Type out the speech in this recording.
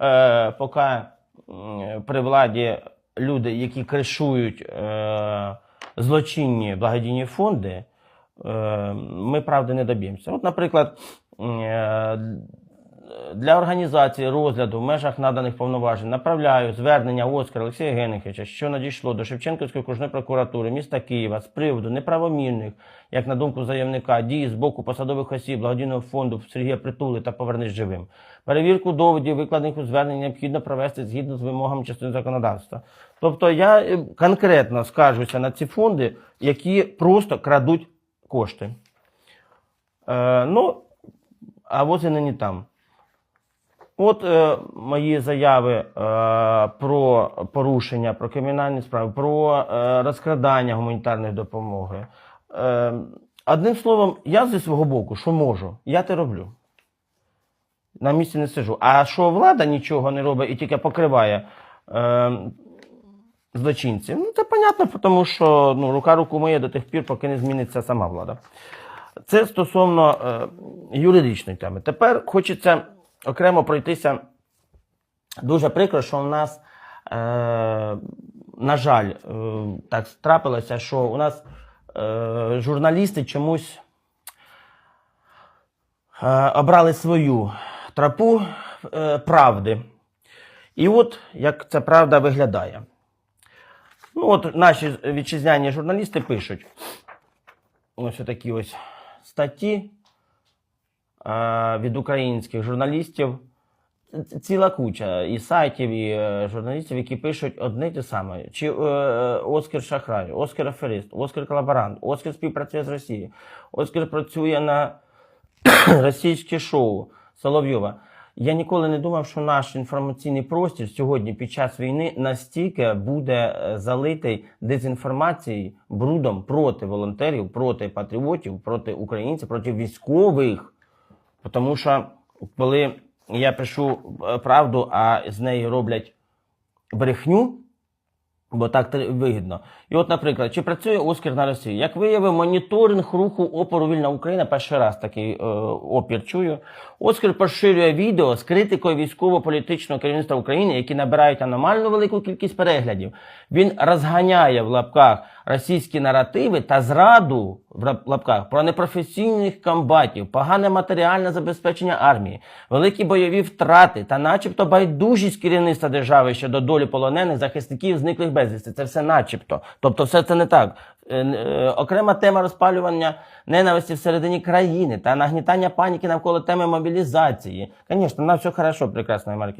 е, поки при владі люди, які кришують е, злочинні благодійні фонди, е, ми правди не доб'ємося. От, наприклад, е, для організації розгляду в межах наданих повноважень направляю звернення Оскара Олексія Генриховича, що надійшло до Шевченківської окружної прокуратури міста Києва з приводу неправомірних, як на думку заявника, дій з боку посадових осіб благодійного фонду Сергія Притули та Повернись живим. Перевірку доводів, викладених у зверненні, необхідно провести згідно з вимогами частини законодавства. Тобто я е, конкретно скаржуся на ці фонди, які просто крадуть кошти. Е, ну, а вот і не там. От е, мої заяви е, про порушення, про кримінальні справи, про е, розкрадання гуманітарної допомоги. Е, одним словом, я зі свого боку, що можу, я те роблю. На місці не сижу. А що влада нічого не робить і тільки покриває е, злочинців, ну це понятно, тому що ну, рука руку миє до тих пір, поки не зміниться сама влада. Це стосовно е, юридичної теми. Тепер хочеться окремо пройтися. Дуже прикро, що у нас, е, на жаль, е, так трапилося, що у нас е, журналісти чомусь е, обрали свою тропу е, правди. І от як ця правда виглядає. Ну, от наші вітчизняні журналісти пишуть ось такі ось статті від українських журналістів. Ціла куча і сайтів, і е, журналістів, які пишуть одне те саме. Чи е, е, Оскар Шахрай, Оскар Аферист, Оскар Колаборант, Оскар співпрацює з Росією, Оскар працює на російське шоу Соловйова. Я ніколи не думав, що наш інформаційний простір сьогодні під час війни настільки буде е, залитий дезінформацією, брудом проти волонтерів, проти патріотів, проти українців, проти військових. Тому що коли я пишу е, правду, а з неї роблять брехню, бо так вигідно. І от, наприклад, чи працює Оскар на Росії? Як виявив моніторинг руху опору Вільна Україна, перший раз такий е, опір чую. Оскар поширює відео з критикою військово-політичного керівництва України, які набирають аномально велику кількість переглядів. Він розганяє в лапках російські наративи та зраду в лапках про непрофесійних комбатів, погане матеріальне забезпечення армії, великі бойові втрати та, начебто, байдужість керівництва держави щодо долі полонених захисників зниклих безвісти. Це все начебто. Тобто, все це не так. Е, е, Окрема тема розпалювання ненависті всередині країни та нагнітання паніки навколо теми мобілізації. Звісно, на все хорошо, прекрасна Маркіз.